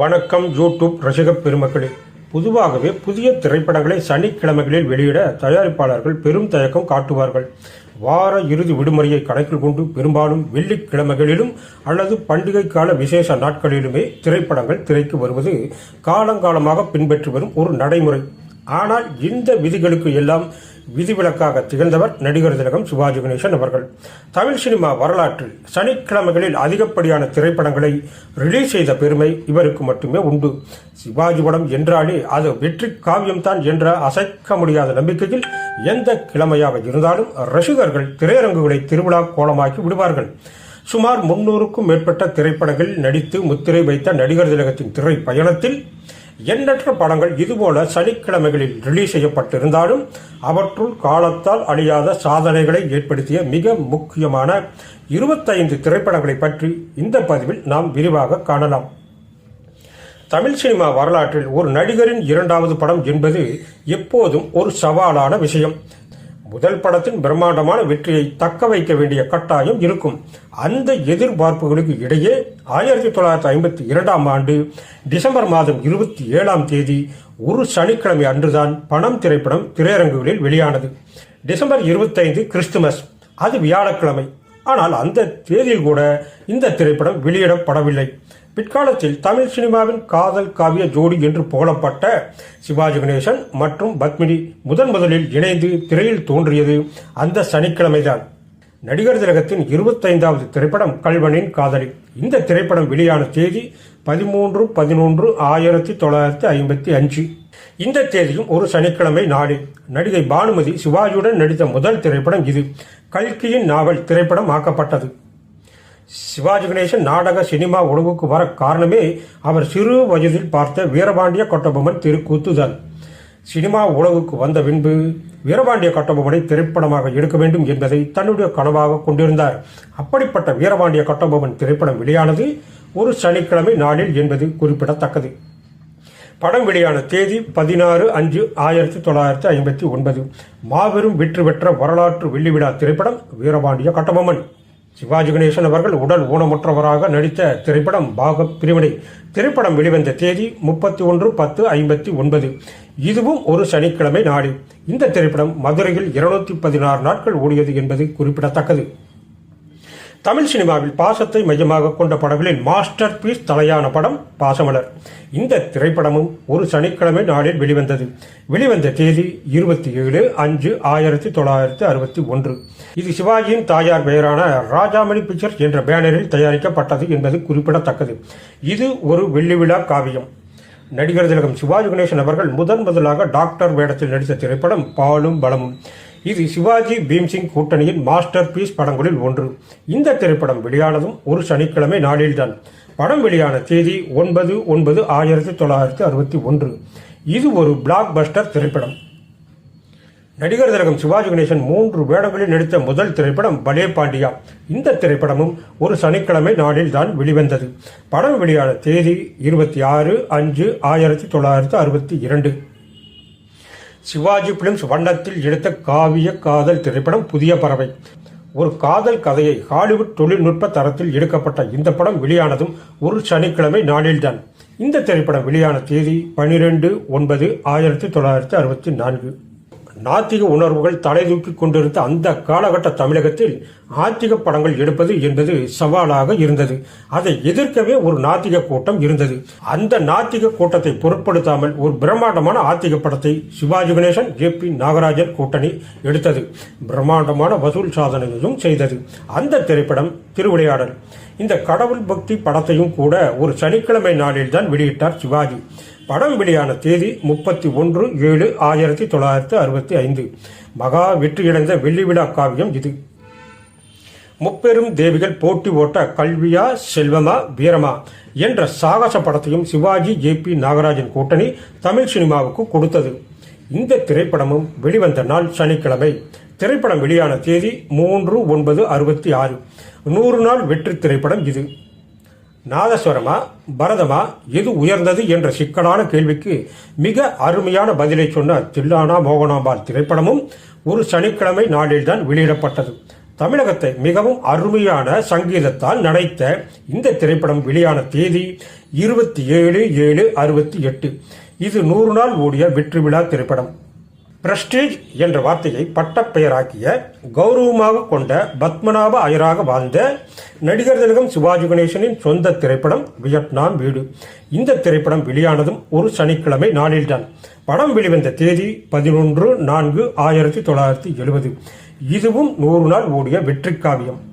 வணக்கம் யூடியூப் ரசிக பெருமக்களே. பொதுவாகவே புதிய திரைப்படங்களை சனிக்கிழமைகளில் வெளியிட தயாரிப்பாளர்கள் பெரும் தயக்கம் காட்டுவார்கள். வார இறுதி விடுமுறையை கணக்கில் கொண்டு பெரும்பாலும் வெள்ளிக்கிழமைகளிலும் அல்லது பண்டிகை கால விசேஷ நாட்களிலுமே திரைப்படங்கள் திரைக்கு வருவது காலங்காலமாக பின்பற்றி வரும் ஒரு நடைமுறை. ஆனால் இந்த விதிகளுக்கு எல்லாம் விதிவிலக்காக திகழ்ந்தவர் நடிகர் திலகம் சிவாஜி கணேசன் அவர்கள். தமிழ் சினிமா வரலாற்றில் சனிக்கிழமைகளில் அதிகப்படியான திரைப்படங்களை ரிலீஸ் செய்த பெருமை இவருக்கு மட்டுமே உண்டு. சிவாஜி படம் என்றாலே அது வெற்றி காவியம்தான் என்ற அசைக்க முடியாத நம்பிக்கையில் எந்த கிழமையாக இருந்தாலும் ரசிகர்கள் திரையரங்குகளை திருவிழா கோலமாக்கி விடுவார்கள். சுமார் முன்னூறுக்கும் மேற்பட்ட திரைப்படங்களில் நடித்து முத்திரை வைத்த நடிகர் திலகத்தின் திரை பயணத்தில் எண்ணற்ற படங்கள் இதுபோல சனிக்கிழமைகளில் ரிலீஸ் செய்யப்பட்டிருந்தாலும் அவற்றுள் காலத்தால் அழியாத சாதனைகளை ஏற்படுத்திய மிக முக்கியமான இருபத்தைந்து திரைப்படங்களை பற்றி இந்த பதிவில் நாம் விரிவாக காணலாம். தமிழ் சினிமா வரலாற்றில் ஒரு நடிகரின் இரண்டாவது படம் என்பது எப்போதும் ஒரு சவாலான விஷயம். முதல் படத்தின் பிரம்மாண்டமான வெற்றியை தக்க வைக்க வேண்டிய கட்டாயம் இருக்கும். அந்த எதிர்பார்ப்புகளுக்கு இடையே ஆயிரத்தி தொள்ளாயிரத்தி ஐம்பத்தி இரண்டாம் ஆண்டு டிசம்பர் மாதம் இருபத்தி ஏழாம் தேதி ஒரு சனிக்கிழமை அன்றுதான் பணம் திரைப்படம் திரையரங்குகளில் வெளியானது. டிசம்பர் இருபத்தைந்து கிறிஸ்துமஸ். அது வியாழக்கிழமை. ஆனால் அந்த தேதியில் கூட இந்த திரைப்படம் வெளியிடப்படவில்லை. பிற்காலத்தில் தமிழ் சினிமாவின் காதல் காவிய ஜோடி என்று புகழப்பட்ட சிவாஜி கணேசன் மற்றும் பத்மினி முதன் முதலில் இணைந்து திரையில் தோன்றியது அந்த சனிக்கிழமைதான். நடிகர் திலகத்தின் இருபத்தைந்தாவது திரைப்படம் கல்வனின் காதலி. இந்த திரைப்படம் வெளியான தேதி பதிமூன்று பதினொன்று ஆயிரத்தி தொள்ளாயிரத்தி ஐம்பத்தி அஞ்சு. இந்த தேதியும் ஒரு சனிக்கிழமை நாடு நடிகை பானுமதி சிவாஜியுடன் நடித்த முதல் திரைப்படம் இது. கல்கியின் நாவல் திரைப்படம் ஆக்கப்பட்டது. சிவாஜி கணேசன் நாடக சினிமா உலகுக்கு வர காரணமே அவர் சிறு வயதில் பார்த்த வீரபாண்டிய கட்டபொம்மன் திருக்கூத்துதான் சினிமா உலகுக்கு வந்த பின்பு வீரபாண்டிய கட்டபொம்மனை திரைப்படமாக எடுக்க வேண்டும் என்பதை தன்னுடைய கனவாக கொண்டிருந்தார். அப்படிப்பட்ட வீரபாண்டிய கட்டபொம்மன் திரைப்படம் வெளியானது ஒரு சனிக்கிழமை நாளில் என்பது குறிப்பிடத்தக்கது. படம் வெளியான தேதி பதினாறு அஞ்சு ஆயிரத்தி தொள்ளாயிரத்தி ஐம்பத்தி ஒன்பது. மாபெரும் வெற்றி பெற்ற வரலாற்று வெள்ளி விழா திரைப்படம் வீரபாண்டிய கட்டபொம்மன். சிவாஜி கணேசன் அவர்கள் உடல் ஊனமுற்றவராக நடித்த திரைப்படம் பாக பிரிவினை. திரைப்படம் வெளிவந்த தேதி முப்பத்தி ஒன்று பத்து ஐம்பத்தி ஒன்பது. இதுவும் ஒரு சனிக்கிழமை நாடு. இந்த திரைப்படம் மதுரையில் இருநூத்தி பதினாறு நாட்கள் ஓடியது என்பது குறிப்பிடத்தக்கது. தமிழ் சினிமாவில் பாசத்தை மையமாக கொண்ட படங்களில் மாஸ்டர் பீஸ் தலையான படம் பாசமலர். இந்த திரைப்படமும் ஒரு சனிக்கிழமை நாளில் வெளிவந்தது. வெளிவந்த தேதி இருபத்தி ஏழு அஞ்சு ஆயிரத்தி தொள்ளாயிரத்தி அறுபத்தி ஒன்று. இது சிவாஜியின் தாயார் பெயரான ராஜாமணி பிக்சர்ஸ் என்ற பேனரில் தயாரிக்கப்பட்டது என்பது குறிப்பிடத்தக்கது. இது ஒரு வெள்ளி விழா காவியம். நடிகர் திலகம் சிவாஜி கணேசன் அவர்கள் முதன் முதலாக டாக்டர் வேடத்தில் நடித்த திரைப்படம் பாலும் பலமும் இது சிவாஜி பீம்சிங் கூட்டணியின் மாஸ்டர் பீஸ் படங்களில் ஒன்று. இந்த திரைப்படம் வெளியானதும் ஒரு சனிக்கிழமை நாளில்தான். படம் வெளியான தேதி ஒன்பது ஒன்பது ஆயிரத்தி தொள்ளாயிரத்தி அறுபத்தி ஒன்று. இது ஒரு பிளாக் பஸ்டர் திரைப்படம். நடிகர் திலகம் சிவாஜி கணேசன் மூன்று வேடங்களில் நடித்த முதல் திரைப்படம் பலே பாண்டியா. இந்த திரைப்படமும் ஒரு சனிக்கிழமை நாளில் தான் வெளிவந்தது. படம் வெளியான தேதி இருபத்தி ஆறு அஞ்சு ஆயிரத்தி தொள்ளாயிரத்தி அறுபத்தி இரண்டு. சிவாஜி பிலிம்ஸ் வண்ணத்தில் எடுத்த காவிய காதல் திரைப்படம் புதிய பறவை. ஒரு காதல் கதையை ஹாலிவுட் தொழில்நுட்ப தரத்தில் எடுக்கப்பட்ட இந்த படம் வெளியானதும் ஒரு சனிக்கிழமை நாளில்தான். இந்த திரைப்படம் வெளியான தேதி பனிரெண்டு ஒன்பது ஆயிரத்தி தொள்ளாயிரத்தி அறுபத்தி நான்கு. நாத்திக உணர்வுகள் தலை தூக்கி கொண்டிருந்த அந்த காலகட்ட தமிழகத்தில் ஆத்திக படங்கள் எடுப்பது என்பது சவாலாக இருந்தது. அதை எதிர்க்கவே ஒரு நாத்திக கூட்டம் இருந்தது. அந்த நாத்திக கூட்டத்தை பொருட்படுத்தாமல் ஒரு பிரம்மாண்டமான ஆத்திக படத்தை சிவாஜி கணேசன் ஜே பி நாகராஜன் கூட்டணி எடுத்தது. பிரம்மாண்டமான வசூல் சாதனையையும் செய்தது. அந்த திரைப்படம் திருவிளையாடல். இந்த கடவுள் பக்தி படத்தையும் கூட ஒரு சனிக்கிழமை நாளில் தான் வெளியிட்டார் சிவாஜி. படம் வெளியான தேதி முப்பத்தி ஒன்று ஏழு ஆயிரத்தி தொள்ளாயிரத்தி அறுபத்தி ஐந்து. மகா வெற்றியடைந்த வெள்ளி விழா காவியம் இது. முப்பெரும் தேவிகள் போட்டி ஓட்ட கல்வியா செல்வமா வீரமா என்ற சாகச படத்தையும் சிவாஜி ஜே பி நாகராஜன் கூட்டணி தமிழ் சினிமாவுக்கு கொடுத்தது. இந்த திரைப்படமும் வெளிவந்த நாள் சனிக்கிழமை. திரைப்படம் வெளியான தேதி மூன்று ஒன்பது அறுபத்தி ஆறு. நூறு நாள் வெற்றி திரைப்படம் இது. நாதஸ்வரமா பரதமா எது உயர்ந்தது என்ற சிக்கலான கேள்விக்கு மிக அருமையான பதிலை சொன்ன தில்லானா மோகனாம்பாள் திரைப்படமும் ஒரு சனிக்கிழமை நாளில்தான் வெளியிடப்பட்டது. தமிழகத்தை மிகவும் அருமையான சங்கீதத்தால் நடைத்த இந்த திரைப்படம் வெளியான தேதி இருபத்தி ஏழு ஏழு அறுபத்தி எட்டு. இது நூறு நாள் ஓடிய வெற்றி விழா திரைப்படம். பிரஸ்டீஜ் என்ற வார்த்தையை பட்டப்பெயராக்கிய கௌரவமாக கொண்ட பத்மநாப அயராக வாழ்ந்த நடிகர் திலகம் சிவாஜி கணேசனின் சொந்த திரைப்படம் வியட்நாம் வீடு. இந்த திரைப்படம் வெளியானதும் ஒரு சனிக்கிழமை நாளில்தான். படம் வெளிவந்த தேதி பதினொன்று நான்கு ஆயிரத்தி தொள்ளாயிரத்தி எழுபது. இதுவும் நூறு நாள் ஓடிய வெற்றி காவியம்.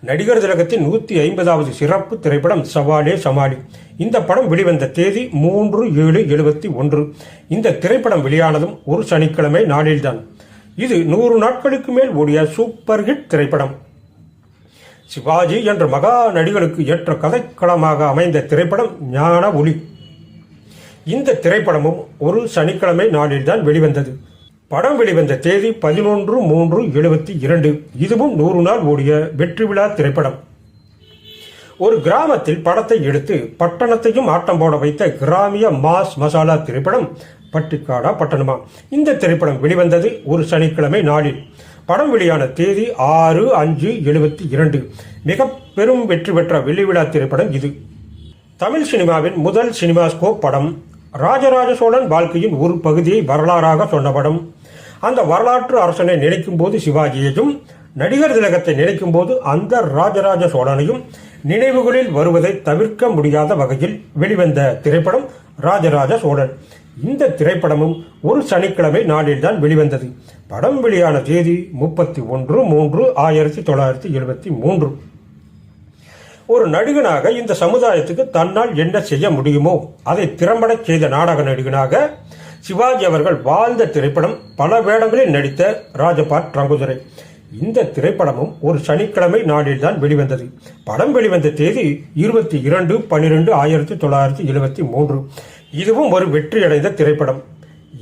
நடிகர் திலகத்தின் நூற்றி ஐம்பதாவது சிறப்பு திரைப்படம் சவாலே சமாளி. இந்த படம் வெளிவந்த தேதி மூன்று ஏழு எழுபத்தி ஒன்று. இந்த திரைப்படம் வெளியானதும் ஒரு சனிக்கிழமை நாளில்தான். இது நூறு நாட்களுக்கு மேல் ஓடிய சூப்பர் ஹிட் திரைப்படம். சிவாஜி என்ற மகா நடிகருக்கு ஏற்ற கதைக்களமாக அமைந்த திரைப்படம் ஞான ஒளி. இந்த திரைப்படமும் ஒரு சனிக்கிழமை நாளில்தான் வெளிவந்தது. படம் வெளிவந்த தேதி பதினொன்று மூன்று எழுபத்தி இரண்டு. இதுவும் நூறு நாள் ஓடிய வெற்றி விழா திரைப்படம். ஒரு கிராமத்தில் படத்தை எடுத்து பட்டணத்தையும் ஆட்டம் போட வைத்த கிராமிய மாஸ் மசாலா திரைப்படம் பட்டிக்காடா பட்டணமா? இந்த திரைப்படம் வெளிவந்தது ஒரு சனிக்கிழமை நாளில். படம் வெளியான தேதி ஆறு அஞ்சு எழுபத்தி இரண்டு. மிக பெரும் வெற்றி பெற்ற வெள்ளி விழா திரைப்படம் இது. தமிழ் சினிமாவின் முதல் சினிமாஸ்கோப் படம் ராஜராஜ சோழன் வாழ்க்கையின் ஒரு பகுதியை வரலாறாக சொன்ன படம் அந்த வரலாற்று அரசனை நினைக்கும் போது சிவாஜியையும் நடிகர் திலகத்தை நினைக்கும் போது அந்த ராஜராஜ சோழனையும் நினைவுகளில் வருவதை தவிர்க்க முடியாத வகையில் வெளிவந்த திரைப்படம் ராஜராஜ சோழன். இந்த திரைப்படமும் ஒரு சனிக்கிழமை நாளில்தான் வெளிவந்தது. படம் வெளியான தேதி முப்பத்தி ஒன்று மூன்று ஆயிரத்தி தொள்ளாயிரத்தி எழுபத்தி மூன்று. ஒரு நடிகனாக இந்த சமுதாயத்துக்கு தன்னால் என்ன செய்ய முடியுமோ அதை திறம்பட செய்த நாடக நடிகனாக சிவாஜி அவர்கள் வாழ்ந்த திரைப்படம் பல வேடங்களில் நடித்த ராஜபாட் ரங்குதுரை இந்த திரைப்படமும் ஒரு சனிக்கிழமை நாளில்தான் வெளிவந்தது. படம் வெளிவந்த தேதி இருபத்தி இரண்டு பன்னிரெண்டு ஆயிரத்தி தொள்ளாயிரத்தி எழுபத்தி மூன்று. இதுவும் ஒரு வெற்றியடைந்த திரைப்படம்.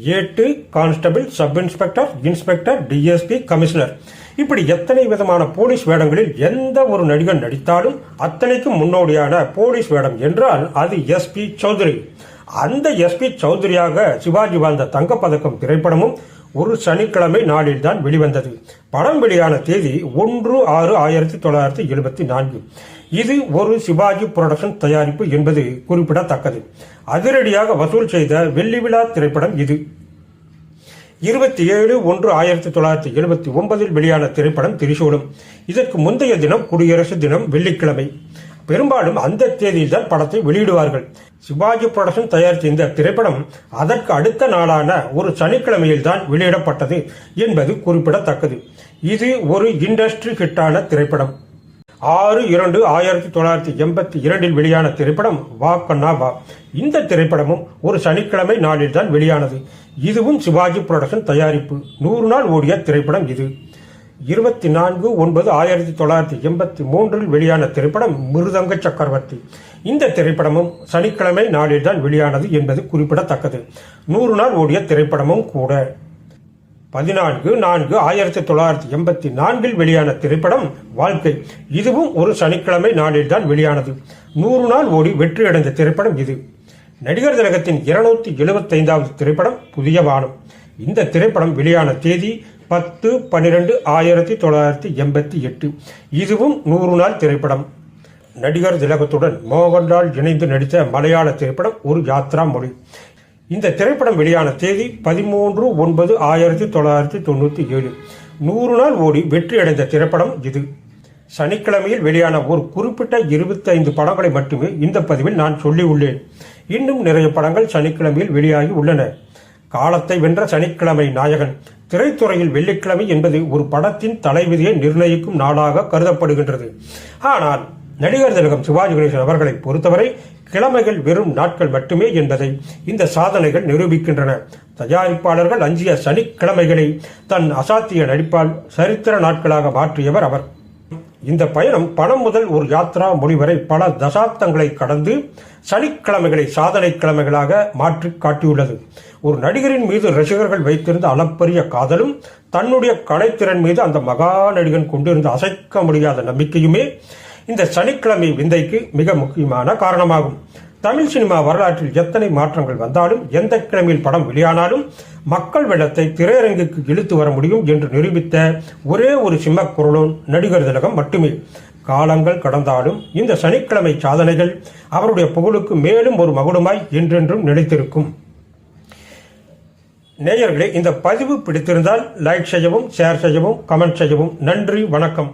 ஏட்டு constable sub inspector inspector DSP commissioner. இப்படி எத்தனை விதமான போலீஸ் வேடங்களில் எந்த ஒரு நடிகர் நடித்தாலும் அத்தனைக்கும் முன்னோடியான போலீஸ் வேடம் என்றால் அது எஸ்பி சௌத்ரி. அந்த எஸ்பி சௌத்ரியாக சிவாஜி வாழ்ந்த தங்கப்பதக்கம் திரைப்படமும் ஒரு சனிக்கிழமை நாளில் தான் வெளிவந்தது. படம் வெளியான தேதி ஒன்று ஆறு ஆயிரத்தி தொள்ளாயிரத்தி எழுபத்தி நான்கு. இது ஒரு சிவாஜி புரொடக்ஷன் தயாரிப்பு என்பது குறிப்பிடத்தக்கது. அதிரடியாக வசூல் செய்த வெள்ளி விழா திரைப்படம் இது. இருபத்தி ஏழு ஒன்று ஆயிரத்தி தொள்ளாயிரத்தி எழுபத்தி ஒன்பதில் வெளியான திரைப்படம் திரிசூலம். இதற்கு முந்தைய தினம் குடியரசு தினம் வெள்ளிக்கிழமை. பெரும்பாலும் அந்த தேதியில் தான் படத்தை வெளியிடுவார்கள். சிவாஜி புரொடக்ஷன் தயாரித்த இந்த திரைப்படம் அதற்கு அடுத்த நாளான ஒரு சனிக்கிழமையில் தான் வெளியிடப்பட்டது என்பது குறிப்பிடத்தக்கது. இது ஒரு இண்டஸ்ட்ரி ஹிட்டான திரைப்படம். ஆறு இரண்டு ஆயிரத்தி தொள்ளாயிரத்தி எண்பத்தி இரண்டில் வெளியான திரைப்படம் வா கண்ணா வா. இந்த திரைப்படமும் ஒரு சனிக்கிழமை நாளில் தான் வெளியானது. இதுவும் சிவாஜி புரொடக்ஷன் தயாரிப்பு. நூறு நாள் ஓடிய திரைப்படம் இது. இருபத்தி நான்கு ஒன்பது ஆயிரத்தி தொள்ளாயிரத்தி எண்பத்தி மூன்றில் வெளியான திரைப்படம் மிருதங்க சக்கரவர்த்தி. இந்த திரைப்படமும் சனிக்கிழமை நாளில் தான் வெளியானது என்பது குறிப்பிடத்தக்கது. நூறு நாள் ஓடிய திரைப்படமும் கூட. பதினான்கு நான்கு ஆயிரத்தி தொள்ளாயிரத்தி எண்பத்தி நான்கில் வெளியான திரைப்படம் வாழ்க்கை. இதுவும் ஒரு சனிக்கிழமை நாளில் தான் வெளியானது. நூறு நாள் ஓடி வெற்றியடைந்த திரைப்படம் இது. நடிகர் திலகத்தின் இருநூத்தி எழுபத்தைந்தாவது திரைப்படம் புதிய வானம். இந்த திரைப்படம் வெளியான தேதி பத்து பன்னிரெண்டு ஆயிரத்தி தொள்ளாயிரத்தி எண்பத்தி எட்டு. இதுவும் நூறு நாள் திரைப்படம். நடிகர் திலகத்துடன் மோகன்லால் இணைந்து நடித்த மலையாள திரைப்படம் ஒரு யாத்ரா மொழி. இந்த திரைப்படம் வெளியான தேதி பதிமூன்று ஒன்பது ஆயிரத்தி தொள்ளாயிரத்தி தொண்ணூற்றி ஏழு. நூறு நாள் ஓடி வெற்றி அடைந்த திரைப்படம் இது. சனிக்கிழமையில் வெளியான ஒரு குறிப்பிட்ட இருபத்தைந்து படங்களை மட்டுமே இந்த பதிவில் நான் சொல்லியுள்ளேன். இன்னும் நிறைய படங்கள் சனிக்கிழமையில் வெளியாகி உள்ளன. காலத்தை வென்ற சனிக்கிழமை நாயகன் திரைத்துறையில் வெள்ளிக்கிழமை என்பது ஒரு படத்தின் தலைவிதியை நிர்ணயிக்கும் நாளாக கருதப்படுகின்றது. ஆனால் நடிகர் திலகம் சிவாஜி கணேசன் அவர்களை பொறுத்தவரை கிழமைகள் வெறும் நாட்கள் மட்டுமே என்பதை இந்த சாதனைகள் நிரூபிக்கின்றன. தயாரிப்பாளர்கள் அஞ்சிய சனிக்கிழமைகளை தன் அசாத்திய நடிப்பால் சரித்திர நாட்களாக மாற்றியவர் அவர். இந்த பயணம் பணம் முதல் ஒரு யாத்ரா மொழி வரை பல தசாப்தங்களை கடந்து சனிக்கிழமைகளை சாதனை கிழமைகளாக மாற்றி காட்டியுள்ளது. ஒரு நடிகரின் மீது ரசிகர்கள் வைத்திருந்த அளப்பரிய காதலும் தன்னுடைய கலைத்திறன் மீது அந்த மகா நடிகன் கொண்டிருந்த அசைக்க முடியாத நம்பிக்கையுமே இந்த சனிக்கிழமை விந்தைக்கு மிக முக்கியமான காரணமாகும். தமிழ் சினிமா வரலாற்றில் எத்தனை மாற்றங்கள் வந்தாலும் எந்த கிழமையில் படம் வெளியானாலும் மக்கள் வெள்ளத்தை திரையரங்குக்கு இழுத்து வர முடியும் என்று நிரூபித்த ஒரே ஒரு சிம்மக்குரலும் நடிகர் திலகம் மட்டுமே. காலங்கள் கடந்தாலும் இந்த சனிக்கிழமை சாதனைகள் அவருடைய புகழுக்கு மேலும் ஒரு மகுடமாய் என்றென்றும் நிலைத்திருக்கும். நேயர்களே இந்த பதிவு பிடித்திருந்தால் லைக் செய்யவும் ஷேர் செய்யவும் கமெண்ட் செய்யவும் நன்றி வணக்கம்.